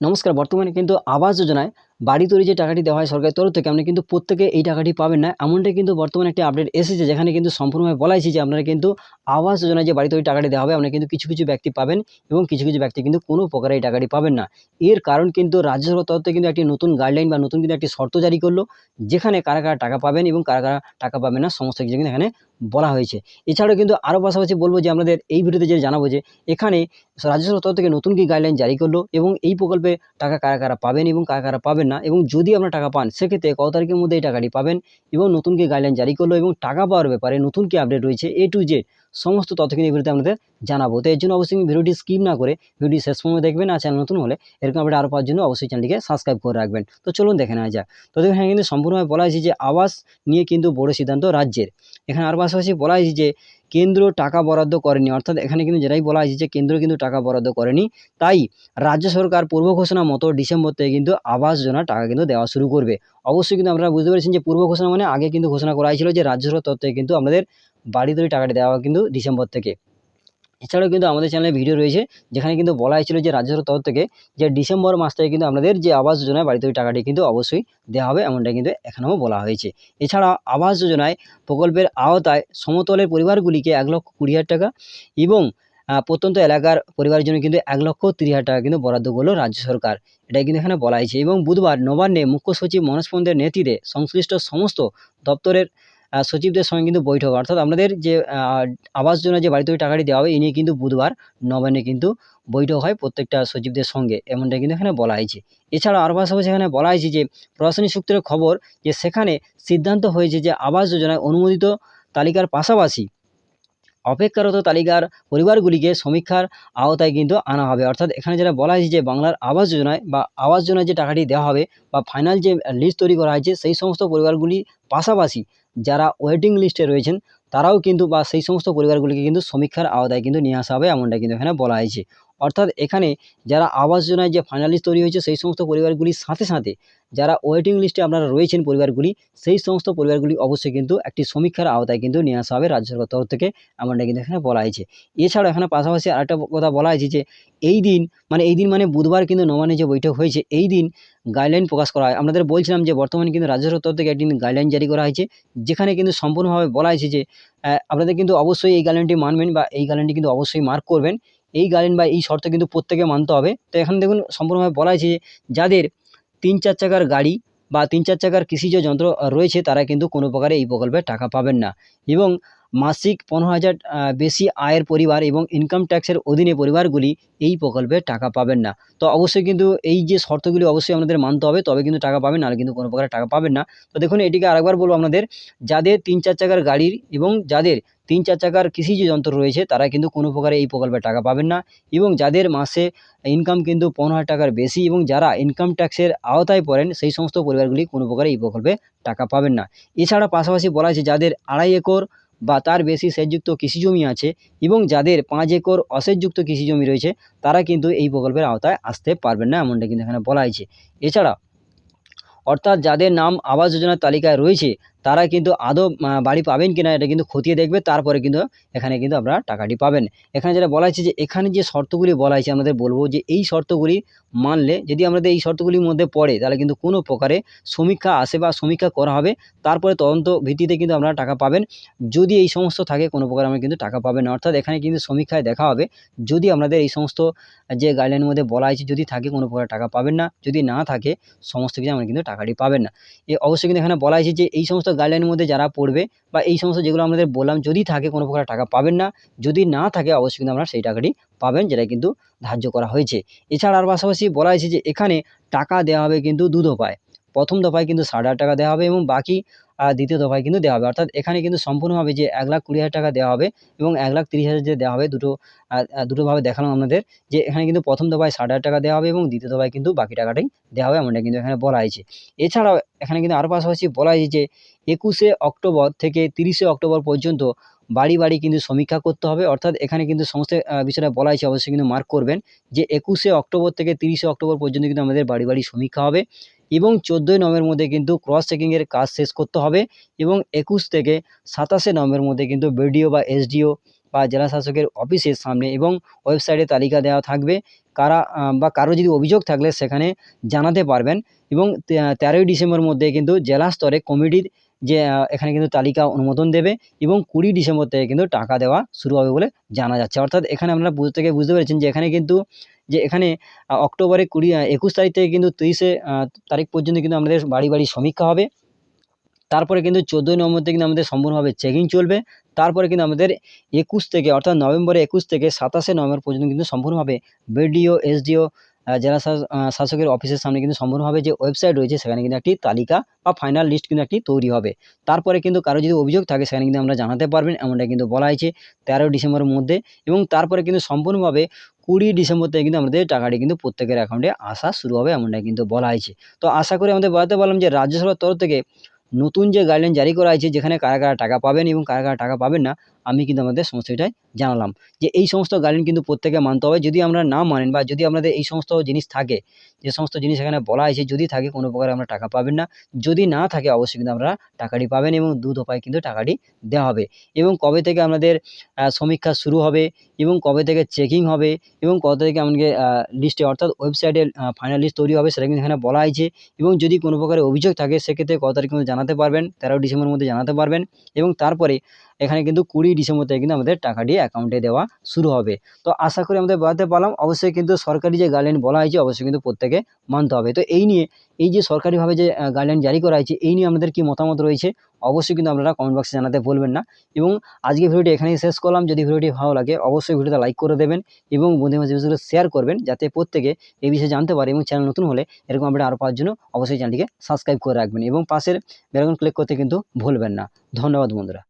নমস্কার বর্তমানে কিন্তু আবাস যোজনায় বাড়ি তৈরি যে টাকাটি দেওয়া হয় সরকারের তরফ থেকে, আপনি কিন্তু প্রত্যেকে এই টাকাটি পাবেন না। এমনটাই কিন্তু বর্তমানে একটি আপডেট এসেছে, যেখানে কিন্তু সম্পূর্ণভাবে বলা হয়েছে যে আপনারা কিন্তু আবাস যোজনায় যে বাড়ি তৈরি টাকাটি দেওয়া হবে আপনারা কিন্তু কিছু কিছু ব্যক্তি পাবেন এবং কিছু কিছু ব্যক্তি কিন্তু কোনো প্রকারে এই টাকাটি পাবেন না। এর কারণ কিন্তু রাজ্য সরকার তরফ থেকে কিন্তু একটি নতুন গাইডলাইন বা নতুন কিন্তু একটি শর্ত জারি করল, যেখানে কারা কারা টাকা পাবেন এবং কারা কারা টাকা পাবেন না, সমস্ত কিছু কিন্তু এখানে বলা হয়েছে। এছাড়াও কিন্তু আরও পাশাপাশি বলব যে আমাদের এই ভিডিওতে যে জানাব যে এখানে রাজ্য সরকার থেকে নতুন কি গাইডলাইন জারি করল এবং এই প্রকল্পে টাকা কারা কারা পাবেন এবং কারা কারা পাবেন না এবং যদি আপনারা টাকা পান, সেক্ষেত্রে কত তারিখের মধ্যে এই টাকাটি পাবেন এবং নতুন কি গাইডলাইন জারি করল এবং টাকা পাওয়ার ব্যাপারে নতুন কি আপডেট রয়েছে এ টু জেড সমস্ত তথ্য কিন্তু এই ভিডিওতে আপনাদের জানাব। তো এর জন্য অবশ্যই ভিডিওটি স্কিপ না করে ভিডিও শেষ সময় দেখবেন আর চ্যানেল নতুন হলে এরকম আপডেট আরও পাওয়ার জন্য অবশ্যই চ্যানেলটিকে সাবস্ক্রাইব করে রাখবেন। তো চলুন দেখে নেওয়া যাক। তো দেখুন, এখানে কিন্তু সম্পূর্ণভাবে বলা হয়েছে যে আবাস নিয়ে কিন্তু বড় সিদ্ধান্ত রাজ্যের। এখানে আর পাশাপাশি বলা হয়েছে যে কেন্দ্র টাকা বরাদ্দ করেনি। অর্থাৎ এখানে কিন্তু যেটাই বলা হয়েছে যে কেন্দ্র কিন্তু টাকা বরাদ্দ করেনি। তাই রাজ্য সরকার পূর্ব ঘোষণা মতো ডিসেম্বর থেকে কিন্তু আবাস যোজনা টাকা কিন্তু দেওয়া শুরু করবে। অবশ্যই কিন্তু আপনারা বুঝতে পেরেছেন যে পূর্ব ঘোষণা মানে আগে কিন্তু ঘোষণা করা হয়েছিল যে রাজ্য সরকার তরফ থেকে কিন্তু আমাদের বাড়ি তৈরি টাকাটি দেওয়া কিন্তু ডিসেম্বর থেকে। এছাড়াও কিন্তু আমাদের চ্যানেলে ভিডিও রয়েছে, যেখানে কিন্তু বলা হয়েছিল যে রাজ্য সরকার তরফ থেকে যে ডিসেম্বর মাস থেকে কিন্তু আপনাদের যে আবাস যোজনায় বাড়ি তৈরি টাকাটি কিন্তু অবশ্যই দেওয়া হবে এমনটা কিন্তু এখানেও বলা হয়েছে। এছাড়া আবাস যোজনায় প্রকল্পের আওতায় সমতলের পরিবারগুলিকে এক লক্ষ কুড়ি হাজার টাকা এবং প্রত্যন্ত এলাকার পরিবারের জন্য কিন্তু এক লক্ষ তিরিশ হাজার টাকা কিন্তু বরাদ্দ করল রাজ্য সরকার। এটাই কিন্তু এখানে বলা হয়েছে এবং বুধবার নবান্নে মুখ্য সচিব মনোজ পন্থের নেতৃত্বে সংশ্লিষ্ট সমস্ত দপ্তরের সচিবদের সঙ্গে কিন্তু বৈঠক। অর্থাৎ আমাদের যে আবাস যোজনা যে বাড়ি তৈরি টাকাটি দেওয়া হবে এই নিয়ে কিন্তু বুধবার নবান্নে কিন্তু বৈঠক হয় প্রত্যেকটা সচিবদের সঙ্গে এমনটা কিন্তু এখানে বলা হয়েছে। এছাড়া আরও পাশাপাশি এখানে বলা হয়েছে যে, প্রশাসনিক সূত্রের খবর যে, সেখানে সিদ্ধান্ত হয়েছে যে, আবাস যোজনায় অনুমোদিত তালিকার পাশাপাশি অপেক্ষারত তালিকার পরিবারগুলিকে সমীক্ষার আওতায় কিন্তু আনা হবে। অর্থাৎ এখানে যেটা বলা হয়েছে যে, বাংলার আবাস যোজনায় বা আবাস যোজনায় যে টাকাটি দেওয়া হবে বা ফাইনাল যে লিস্ট তৈরি করা হয়েছে, সেই সমস্ত পরিবারগুলি পাশাপাশি যারা ওয়েটিং লিস্টে রয়েছেন, তারাও কিন্তু বা সেই সমস্ত পরিবারগুলিকে কিন্তু সমীক্ষার আওতায় কিন্তু নিয়ে আসা হবে এমনটা কিন্তু এখানে বলা হয়েছে। অর্থাৎ এখানে যারা আবাস যোজনায় যে ফাইনাল লিস্ট তৈরি হয়েছে, সেই সমস্ত পরিবারগুলির সাথে সাথে যারা ওয়েটিং লিস্টে আপনারা রয়েছেন পরিবারগুলি, সেই সমস্ত পরিবারগুলি অবশ্যই কিন্তু একটি সমীক্ষার আওতায় কিন্তু নিয়ে আসা হবে রাজ্য সরকার তরফ থেকে, এমনটা কিন্তু এখানে বলা হয়েছে। এছাড়াও এখানে পাশাপাশি আরেকটা কথা বলা হয়েছে যে, এই দিন মানে এই দিন মানে বুধবার কিন্তু নবান্নে যে বৈঠক হয়েছে, এই দিন গাইডলাইন প্রকাশ করা হয়। আপনাদের বলছিলাম যে, বর্তমানে কিন্তু রাজ্য সরকার তরফ থেকে একদিন গাইডলাইন জারি করা হয়েছে, যেখানে কিন্তু সম্পূর্ণভাবে বলা হয়েছে যে আপনাদের কিন্তু অবশ্যই এই গাইডলাইনটি মানবেন বা এই গাইডলাইনটি কিন্তু অবশ্যই মার্ক করবেন। এই গাইডলাইন বা এই শর্ত কিন্তু প্রত্যেকে মানতে হবে। তো এখানে দেখুন, সম্পূর্ণভাবে বলা হয়েছে যাদের তিন চার চাকার গাড়ি বা তিন চার চাকার কৃষিজ যন্ত্র রয়েছে, তারা কিন্তু কোনো প্রকারে এই প্রকল্পে টাকা পাবেন না। এবং মাসিক পনেরো হাজার বেশি আয়ের পরিবার এবং ইনকাম ট্যাক্সের অধীনে পরিবারগুলি এই প্রকল্পে টাকা পাবেন না। তো অবশ্যই কিন্তু এই যে শর্তগুলি অবশ্যই আপনাদের মানতে হবে, তবে কিন্তু টাকা পাবেন, নাহলে কিন্তু কোনো প্রকারে টাকা পাবেন না। তো দেখুন, এটিকে আরেকবার বলব আপনাদের, যাদের তিন চার চাকার গাড়ির এবং যাদের তিন চার চাকার কৃষিজ যন্ত্র রয়েছে, তারা কিন্তু কোনো প্রকারে এই প্রকল্পে টাকা পাবেন না। এবং যাদের মাসে ইনকাম কিন্তু পনেরো হাজার টাকার বেশি এবং যারা ইনকাম ট্যাক্সের আওতায় পড়েন, সেই সমস্ত পরিবারগুলি কোনো প্রকারে এই প্রকল্পে টাকা পাবেন না। এছাড়া পাশাপাশি বলা হয়েছে, যাদের আড়াই একর বা তার বেশি সেচযুক্ত কৃষি জমি আছে এবং যাদের পাঁচ একর অসেচযুক্ত কৃষি জমি রয়েছে, তারা কিন্তু এই প্রকল্পের আওতায় আসতে পারবেন না এমনটা কিন্তু এখানে বলা হয়েছে। এছাড়া অর্থাৎ যাদের নাম আবাস যোজনার তালিকায় রয়েছে তারা কিন্তু আদৌ বাড়ি পাবেন কিনা এটা কিন্তু খতিয়ে দেখবে, তারপরে কিন্তু এখানে কিন্তু আপনারা টাকাটি পাবেন। এখানে যেটা বলা হয়েছে যে, এখানে যে শর্তগুলি বলা হয়েছে আমাদের বলব যে, এই শর্তগুলি মানলে, যদি আমাদের এই শর্তগুলির মধ্যে পড়ে, তাহলে কিন্তু কোনো প্রকারে সমীক্ষা আসে বা সমীক্ষা করা হবে, তারপরে তদন্ত ভিত্তিতে কিন্তু আপনারা টাকা পাবেন। যদি এই সমস্ত থাকে, কোনো প্রকার আমরা কিন্তু টাকা পাবেন অর্থাৎ এখানে কিন্তু সমীক্ষায় দেখা হবে, যদি আপনাদের এই সমস্ত যে গাইডলাইনের মধ্যে বলা হয়েছে, যদি থাকে, কোনো প্রকার টাকা পাবেন না। যদি না থাকে, সমস্ত কিছু আমরা কিন্তু টাকাটি পাবেন না। এ, অবশ্যই কিন্তু এখানে বলা হয়েছে যে, এই সমস্ত গাইডলাইনের মধ্যে যারা পড়বে বা এই সমস্ত যেগুলো আমাদের বললাম, যদি থাকে কোনো প্রকার টাকা পাবেন না, যদি না থাকে অবশ্যই কিন্তু আপনারা সেই টাকাটি পাবেন, যেটা কিন্তু ধার্য করা হয়েছে। এছাড়া আর পাশাপাশি বলা হয়েছে যে এখানে টাকা দেওয়া হবে কিন্তু দুধ দফায় প্রথম দফায় কিন্তু ষাট হাজার টাকা দেওয়া হবে এবং বাকি দ্বিতীয় দফায় কিন্তু দেওয়া হবে। অর্থাৎ এখানে কিন্তু সম্পূর্ণভাবে যে এক লাখ কুড়ি হাজার টাকা দেওয়া হবে এবং এক লাখ তিরিশ হাজার যে দেওয়া হবে দুটো দুটোভাবে দেখালাম আপনাদের যে এখানে কিন্তু প্রথম দফায় ষাট হাজার টাকা দেওয়া হবে এবং দ্বিতীয় দফায় কিন্তু বাকি টাকাটাই দেওয়া হবে এমনটা কিন্তু এখানে বলা হয়েছে। এছাড়াও এখানে কিন্তু আরও পাশাপাশি বলা হয়েছে যে একুশে অক্টোবর থেকে তিরিশে অক্টোবর পর্যন্ত বাড়ি বাড়ি কিন্তু সমীক্ষা করতে হবে। অর্থাৎ এখানে কিন্তু সমস্ত বিষয়টা বলা হয়েছে, অবশ্যই কিন্তু মার্ক করবেন যে একুশে অক্টোবর থেকে তিরিশে অক্টোবর পর্যন্ত কিন্তু আমাদের বাড়ি বাড়ি সমীক্ষা হবে। এবং চোদ্দোই নভেম্বরের মধ্যে কিন্তু ক্রস চেকিংয়ের কাজ শেষ করতে হবে এবং একুশ থেকে সাতাশে নভেম্বরের মধ্যে কিন্তু বিডিও বা এসডিও বা জেলা শাসকের অফিসের সামনে এবং ওয়েবসাইটে তালিকা দেওয়া থাকবে। কারা বা কারও যদি অভিযোগ থাকলে সেখানে জানাতে পারবেন এবং তেরোই ডিসেম্বর মধ্যে কিন্তু জেলা স্তরে কমিটির যে এখানে কিন্তু তালিকা অনুমোদন দেবে এবং কুড়ি ডিসেম্বর থেকে কিন্তু টাকা দেওয়া শুরু হবে বলে জানা যাচ্ছে। অর্থাৎ এখানে আপনারা বুঝতে থেকে বুঝতে পেরেছেন যে এখানে কিন্তু যে এখানে অক্টোবরে কুড়ি একুশ তারিখ থেকে কিন্তু তেইশে তারিখ পর্যন্ত কিন্তু আমাদের বাড়ি বাড়ি সমীক্ষা হবে। তারপরে কিন্তু চোদ্দোই নভেম্বর থেকে কিন্তু আমাদের সম্পূর্ণভাবে চেকিং চলবে। তারপরে কিন্তু আমাদের একুশ থেকে, অর্থাৎ নভেম্বরের একুশ থেকে সাতাশে নভেম্বর পর্যন্ত কিন্তু সম্পূর্ণভাবে বিডিও, এসডিও জেলা শাসকের অফিসের সামনে কিন্তু সম্পূর্ণভাবে যে ওয়েবসাইট রয়েছে, সেখানে কিন্তু একটি তালিকা বা ফাইনাল লিস্ট কিন্তু একটি তৈরি হবে। তারপরে কিন্তু কারও যদি অভিযোগ থাকে, সেখানে কিন্তু আমরা জানাতে পারবেন এমনটা কিন্তু বলা হয়েছে তেরোই ডিসেম্বরের মধ্যে। এবং তারপরে কিন্তু সম্পূর্ণভাবে কুড়ি ডিসেম্বর থেকে কিন্তু আমাদের টাকাটি কিন্তু প্রত্যেকের অ্যাকাউন্টে আসা শুরু হবে এমনটা কিন্তু বলা হয়েছে। তো আশা করে আমাদের বলাতে পারলাম যে রাজ্যসভার তরফ থেকে নতুন যে গাইডলাইন জারি করা হয়েছে, যেখানে কারা কারা টাকা পাবেন এবং কারা কারা টাকা পাবেন না আমি কিন্তু আমাদের সমস্ত এটাই জানালাম। যে এই সমস্ত গাইডলাইন কিন্তু প্রত্যেকে মানতে হবে। যদি আমরা না মানেন বা যদি আপনাদের এই সমস্ত জিনিস থাকে, যে সমস্ত জিনিস এখানে বলা হয়েছে, যদি থাকে কোনো প্রকারে আমরা টাকা পাবেন না। যদি না থাকে, অবশ্যই কিন্তু আমরা টাকাটি পাবেন এবং দু দফায় কিন্তু টাকাটি দেওয়া হবে। এবং কবে থেকে আমাদের সমীক্ষা শুরু হবে এবং কবে থেকে চেকিং হবে এবং কবে থেকে আমাকে লিস্টে অর্থাৎ ওয়েবসাইটে ফাইনাল লিস্ট তৈরি হবে সেটা কিন্তু এখানে বলা হয়েছে। এবং যদি কোনো প্রকারের অভিযোগ থাকে, সেক্ষেত্রে কত তারিখ কিন্তু জানাতে পারবেন তেরো ডিসেম্বরের মধ্যে জানাতে পারবেন এবং তারপরে এখানে কিন্তু কুড়ি ডিসেম্বর থেকে কিন্তু আমাদের টাকাটি অ্যাকাউন্টে দেওয়া শুরু হবে। তো আশা করি আমাদের বাড়াতে পারলাম। অবশ্যই কিন্তু সরকারি যে গাইডলাইন বলা হয়েছে, অবশ্যই কিন্তু প্রত্যেকে মানতে হবে। তো এই নিয়ে, এই যে সরকারিভাবে যে গাইডলাইন জারি করা হয়েছে, এই নিয়ে আমাদের কি মতামত রয়েছে? অবশ্যই কিন্তু আপনারা কমেন্ট বক্সে জানাতে ভুলবেন না। এবং আজকে ভিডিওটি এখানেই শেষ করলাম। যদি ভিডিওটি ভালো লাগে, অবশ্যই ভিডিওটা লাইক করে দেবেন এবং বন্ধু মাঝে বিষয়গুলো শেয়ার করবেন, যাতে প্রত্যেকে এই বিষয়ে জানতে পারে এবং চ্যানেল নতুন হলে এরকম আপডেট আরও পাওয়ার জন্য অবশ্যই চ্যানেলটিকে সাবস্ক্রাইব করে রাখবেন এবং পাশের বেলাকন ক্লিক করতে কিন্তু ভুলবেন না। ধন্যবাদ বন্ধুরা।